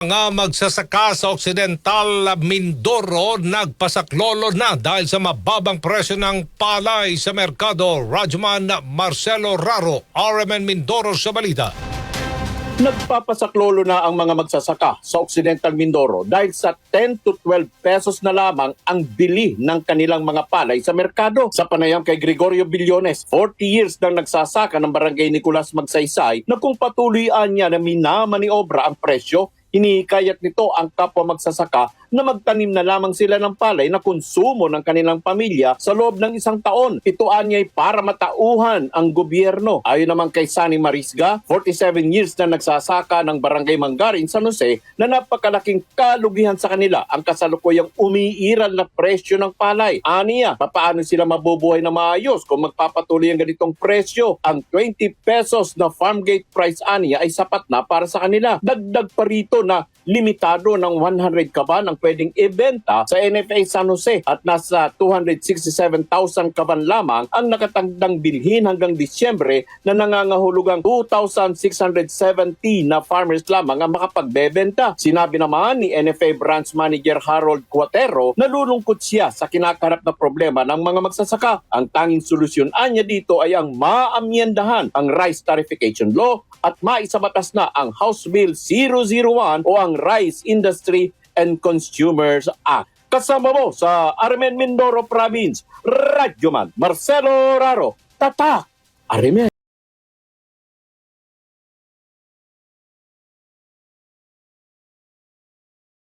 Mga magsasaka sa Occidental Mindoro nagpasaklolo na dahil sa mababang presyo ng palay sa merkado. Rajman Marcelo Raro, RMN Mindoro sa balita. Nagpapasaklolo na ang mga magsasaka sa Occidental Mindoro dahil sa 10 to 12 pesos na lamang ang bili ng kanilang mga palay sa merkado. Sa panayam kay Gregorio Billones, 40 years nang nagsasaka ng barangay Nicolas Magsaysay na kung patuloyan niya na minamaniobra ang presyo, Hinihikayat nito ang kapwa magsasaka na magtanim na lamang sila ng palay na konsumo ng kanilang pamilya sa loob ng isang taon. Ito anyay para matauhan ang gobyerno. Ayon naman kay Sani Marisga, 47 years na nagsasaka ng Barangay Mangarin San Jose na napakalaking kalugihan sa kanila ang kasalukuyang umiiral na presyo ng palay. Aniya, papaano sila mabubuhay na maayos kung magpapatuloy ang ganitong presyo? Ang 20 pesos na farm gate price aniya ay sapat na para sa kanila. Dagdag pa rito na limitado ng 100 kaban ang pwedeng ibenta sa NFA San Jose at nasa 267,000 kaban lamang ang nakatangdang bilhin hanggang Disyembre na nangangahulugang 2,670 na farmers lamang ang makapagbebenta. Sinabi naman ni NFA Branch Manager Harold Cuatero na lulungkot siya sa kinakarap na problema ng mga magsasaka. Ang tanging solusyon anya dito ay ang maamyendahan ang Rice Tarification Law at maisabatas na ang House Bill 001 o ang Rice Industry and Consumers Act. Kasama mo sa Armen Mindoro Province, Radyoman Marcelo Raro, Tatak, Armen.